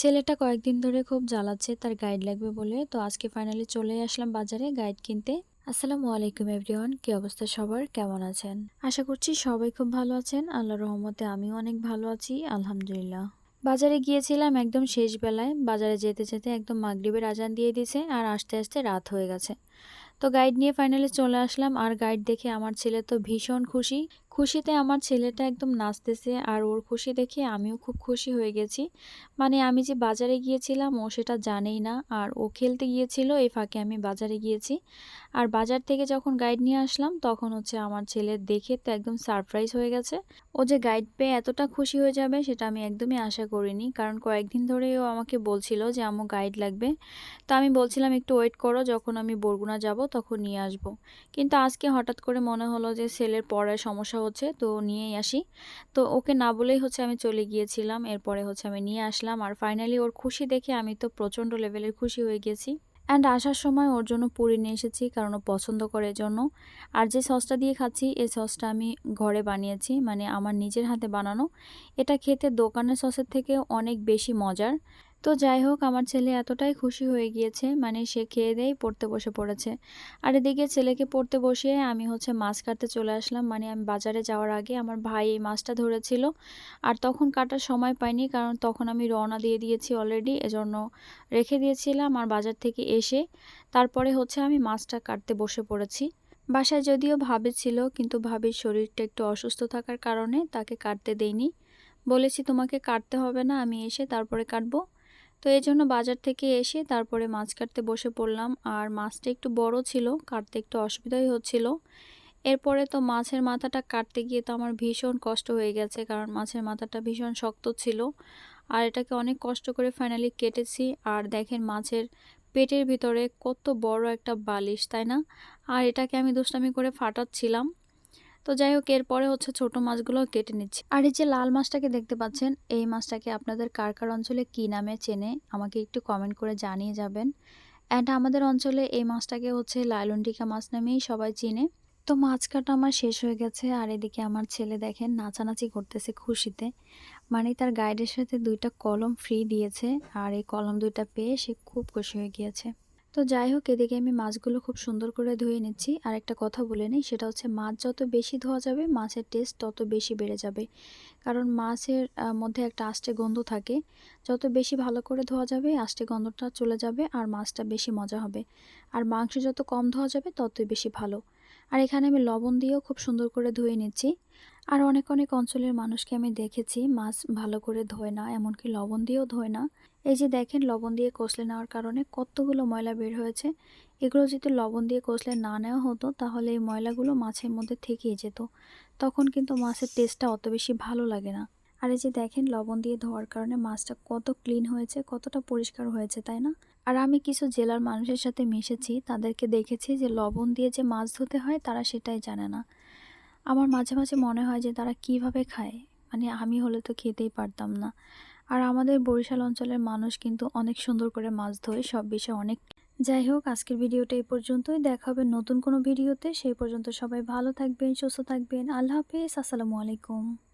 ছেলেটা কয়েকদিন ধরে খুব জ্বালাচ্ছে, তার গাইড লাগবে বলে। তো আজকে ফাইনালি চলে আসলাম বাজারে গাইড কিনতে। আসসালামু আলাইকুম এভরিওয়ান কি অবস্থা সবার? কেমন আছেন? আশা করছি সবাই খুব ভালো আছেন। আল্লাহর রহমতে আমিও অনেক ভালো আছি, আলহামদুলিল্লাহ। বাজারে গিয়েছিলাম একদম শেষ বেলায়। বাজারে যেতে যেতে একদম মাগরিবের আজান দিয়ে দিছে আর আস্তে আস্তে রাত হয়ে গেছে। তো গাইড নিয়ে ফাইনালি চলে আসলাম। আর গাইড দেখে আমার ছেলে তো ভীষণ খুশি। খুশিতে আমার ছেলেটা একদম নাচতেছে আর ওর খুশি দেখে আমিও খুব খুশি হয়ে গেছি। মানে আমি যে বাজারে গিয়েছিলাম, ও সেটা জানেই না। আর ও খেলতে গিয়েছিল, এই ফাঁকে আমি বাজারে গিয়েছি। আর বাজার থেকে যখন গাইড নিয়ে আসলাম, তখন হচ্ছে আমার ছেলে দেখে তো একদম সারপ্রাইজ হয়ে গেছে। ও যে গাইড পেয়ে এতটা খুশি হয়ে যাবে, সেটা আমি একদমই আশা করিনি। কারণ কয়েকদিন ধরেই ও আমাকে বলছিল যে আমার গাইড লাগবে। তো আমি বলছিলাম, একটু ওয়েট করো, যখন আমি বরগুনা যাব, তখন নিয়ে আসব। কিন্তু আজকে হঠাৎ করে মনে হলো যে, ছেলের পড়ার সমস্যা হচ্ছে তো নিয়েই আসি। তো ওকে না বলেই হচ্ছে আমি চলে গিয়েছিলাম, এরপরে হচ্ছে আমি নিয়ে আসলাম। আর ফাইনালি ওর খুশি দেখে আমি তো প্রচণ্ড লেভেলের খুশি হয়ে গেছি। অ্যান্ড আসার সময় ওর জন্য পুরি নিয়ে এসেছি, কারণ ও পছন্দ করে জন্য। আর যে সসটা দিয়ে খাচ্ছি, এই সসটা আমি ঘরে বানিয়েছি মানে আমার নিজের হাতে বানানো। এটা খেতে দোকানের সসের থেকে অনেক বেশি মজার। তো যাই হোক, আমার ছেলে এতটাই খুশি হয়ে গিয়েছে মানে সে খেয়ে দেয় পড়তে বসে পড়েছে। আর এদিকে ছেলেকে পড়তে বসিয়ে আমি হচ্ছে মাছ কাটতে চলে আসলাম মানে আমি বাজারে যাওয়ার আগে আমার ভাই এই মাছটা ধরেছিল। আর তখন কাটার সময় পাইনি, কারণ তখন আমি রওনা দিয়ে দিয়েছি অলরেডি এজন্য রেখে দিয়েছিলাম আর বাজার থেকে এসে তারপরে হচ্ছে আমি মাছটা কাটতে বসে পড়েছি। বাসায় যদিও ভাবে ছিল, কিন্তু ভাবির শরীরটা একটু অসুস্থ থাকার কারণে তাকে কাটতে দেইনি। বলেছি, তোমাকে কাটতে হবে না, আমি এসে তারপরে কাটবো। তো এই জন্য বাজার থেকে এসে তারপরে মাছ কাটতে বসে পড়লাম। আর মাছটা একটু বড় ছিল, কাটতে একটু অসুবিধাই হচ্ছিল। এরপরে তো মাছের মাথাটা কাটতে গিয়ে তো আমার ভীষণ কষ্ট হয়ে গেছে, কারণ মাছের মাথাটা ভীষণ শক্ত ছিল। আর এটাকে অনেক কষ্ট করে ফাইনালি কেটেছি। আর দেখেন মাছের পেটের ভিতরে কত বড় একটা বালিশ, তাই না? আর এটাকে আমি দুষ্টামি করে ফাটাচ্ছিলাম। তো যাই হোক, এরপরে হচ্ছে ছোট মাছগুলো কেটে নিচ্ছি। আর এই যে লাল মাছটাকে দেখতে পাচ্ছেন, এই মাছটাকে আপনাদের কার কার অঞ্চলে কী নামে চেনে আমাকে একটু কমেন্ট করে জানিয়ে যাবেন। অ্যান্ড আমাদের অঞ্চলে এই মাছটাকে হচ্ছে লাইলন্টিকা মাছ নামেই সবাই চিনে। তো মাছ কাটা আমার শেষ হয়ে গেছে, আর এদিকে আমার ছেলে দেখেন নাচানাচি করতেছে খুশিতে। মানে তার গাইডের সাথে দুইটা কলম ফ্রি দিয়েছে, আর এই কলম দুইটা পেয়ে সে খুব খুশি হয়ে গিয়েছে। তো যাই হোক, এদিকে আমি মাছগুলো খুব সুন্দর করে ধুয়ে নিচ্ছি। আর একটা কথা বলে নিই, সেটা হচ্ছে মাছ যত বেশি ধোয়া যাবে, মাছের টেস্ট তত বেশি বেড়ে যাবে। কারণ মাছের মধ্যে একটা আষ্টে গন্ধ থাকে। যত বেশি ভালো করে ধোয়া যাবে, আষ্টে গন্ধটা চলে যাবে আর মাছটা বেশি মজা হবে। আর মাংস যত কম ধোয়া যাবে, ততই বেশি ভালো। আর এখানে আমি লবণ দিয়েও খুব সুন্দর করে ধুয়ে নিচ্ছি। আর অনেক অনেক অঞ্চলের মানুষকে আমি দেখেছি, মাছ ভালো করে ধোয় না, এমনকি লবণ দিয়েও ধোয় না। এই যে দেখেন, লবণ দিয়ে কষলে নেওয়ার কারণে কতগুলো ময়লা বের হয়েছে। এগুলো যদি লবণ দিয়ে কষলে না নেওয়া হতো, তাহলে এই ময়লাগুলো মাছের মধ্যে থেকেই যেত। তখন কিন্তু মাছের টেস্টটা অত বেশি ভালো লাগে না। আর এই যে দেখেন, লবণ দিয়ে ধোয়ার কারণে মাছটা কত ক্লিন হয়েছে, কতটা পরিষ্কার হয়েছে, তাই না? আর আমি কিছু জেলার মানুষের সাথে মিশেছি, তাদেরকে দেখেছি যে লবণ দিয়ে যে মাছ ধুতে হয়, তারা সেটাই জানে না। আমার মাঝে মাঝে মনে হয় যে তারা কীভাবে খায়। মানে আমি হলে তো খেতেই পারতাম না। আর আমাদের বরিশাল অঞ্চলের মানুষ কিন্তু অনেক সুন্দর করে মাছ ধরে, সব বিষয়ে অনেক। যাই হোক, আজকের ভিডিওটা এই পর্যন্তই। দেখা হবে নতুন কোনো ভিডিওতে। সেই পর্যন্ত সবাই ভালো থাকবেন, সুস্থ থাকবেন। আল্লাহ হাফিজ, আসসালামু আলাইকুম।